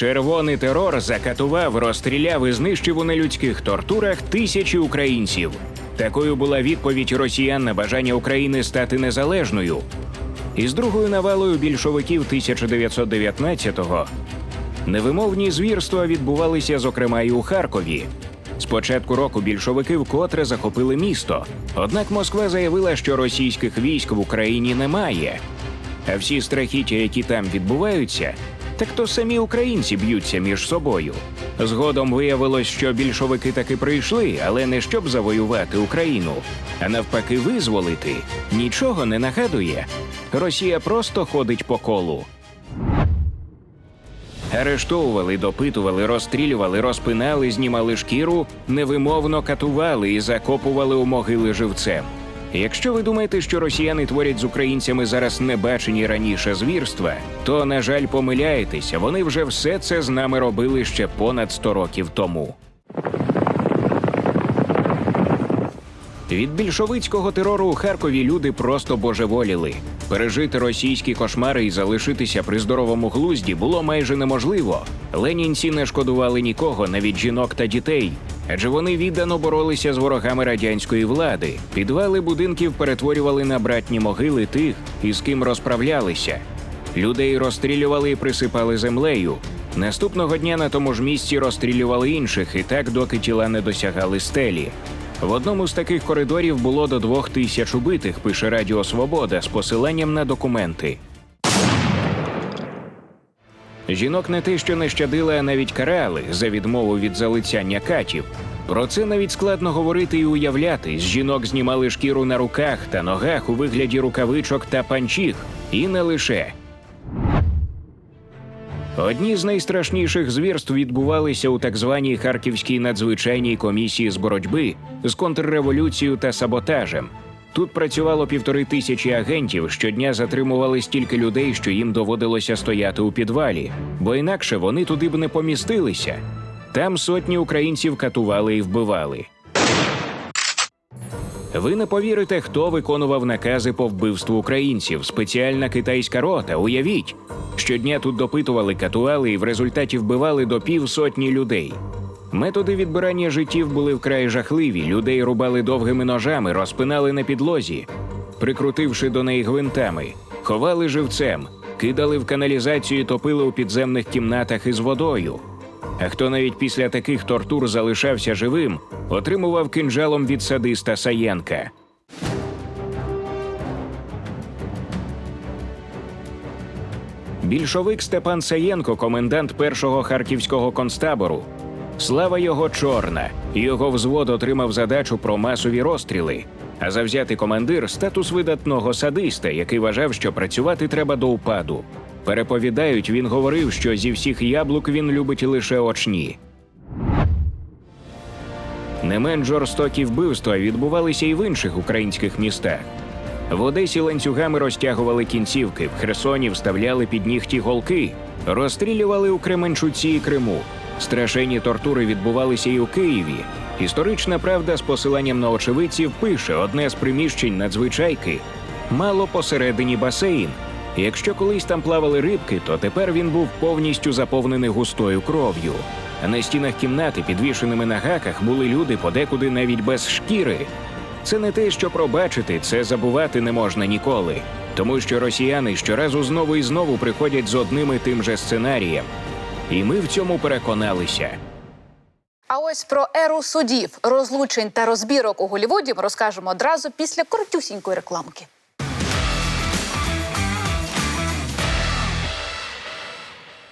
Червоний терор закатував, розстріляв і знищив у нелюдських тортурах тисячі українців. Такою була відповідь росіян на бажання України стати незалежною. Із другою навалою більшовиків 1919-го невимовні звірства відбувалися, зокрема, і у Харкові. З початку року більшовики вкотре захопили місто. Однак Москва заявила, що російських військ в Україні немає. А всі страхіття, які там відбуваються, так то самі українці б'ються між собою. Згодом виявилось, що більшовики таки прийшли, але не щоб завоювати Україну, а навпаки, визволити. Нічого не нагадує. Росія просто ходить по колу. Арештовували, допитували, розстрілювали, розпинали, знімали шкіру, невимовно катували і закопували у могили живцем. Якщо ви думаєте, що росіяни творять з українцями зараз небачені раніше звірства, то на жаль помиляєтеся. Вони вже все це з нами робили ще понад 100 років тому. Від більшовицького терору у Харкові люди просто божеволіли. Пережити російські кошмари і залишитися при здоровому глузді було майже неможливо. Ленінці не шкодували нікого, навіть жінок та дітей. Адже вони віддано боролися з ворогами радянської влади. Підвали будинків перетворювали на братні могили тих, із ким розправлялися. Людей розстрілювали і присипали землею. Наступного дня на тому ж місці розстрілювали інших, і так доки тіла не досягали стелі. В одному з таких коридорів було до двох тисяч убитих, пише Радіо Свобода з посиланням на документи. Жінок не те, що не щадили, а навіть карали за відмову від залицяння катів. Про це навіть складно говорити і уявляти. З жінок знімали шкіру на руках та ногах у вигляді рукавичок та панчіх. І не лише. Одні з найстрашніших звірств відбувалися у так званій Харківській надзвичайній комісії з боротьби з контрреволюцією та саботажем. Тут працювало півтори тисячі агентів. Щодня затримували стільки людей, що їм доводилося стояти у підвалі, бо інакше вони туди б не помістилися. Там сотні українців катували і вбивали. Ви не повірите, хто виконував накази по вбивству українців. Спеціальна китайська рота. Уявіть, щодня тут допитували, катували і в результаті вбивали до півсотні людей. Методи відбирання життів були вкрай жахливі. Людей рубали довгими ножами, розпинали на підлозі, прикрутивши до неї гвинтами, ховали живцем, кидали в каналізацію, топили у підземних кімнатах із водою. А хто навіть після таких тортур залишався живим, отримував кинджалом від садиста Саєнка. Більшовик Степан Саєнко, комендант першого харківського концтабору. Слава його чорна. Його взвод отримав задачу про масові розстріли. А завзятий командир статус видатного садиста, який вважав, що працювати треба до упаду. Переповідають, він говорив, що зі всіх яблук він любить лише очні. Не менш жорстокі вбивства відбувалися і в інших українських містах. В Одесі ланцюгами розтягували кінцівки, в Херсоні вставляли під нігті голки, розстрілювали у Кременчуці і Криму. Страшенні тортури відбувалися і у Києві. Історична правда з посиланням на очевидців пише одне з приміщень надзвичайки мало посередині басейн. Якщо колись там плавали рибки, то тепер він був повністю заповнений густою кров'ю. А на стінах кімнати, підвішеними на гаках, були люди подекуди навіть без шкіри. Це не те, що пробачити, це забувати не можна ніколи. Тому що росіяни щоразу знову і знову приходять з одним і тим же сценарієм. І ми в цьому переконалися. А ось про еру судів, розлучень та розбірок у Голівуді ми розкажемо одразу після коротюсінької рекламки.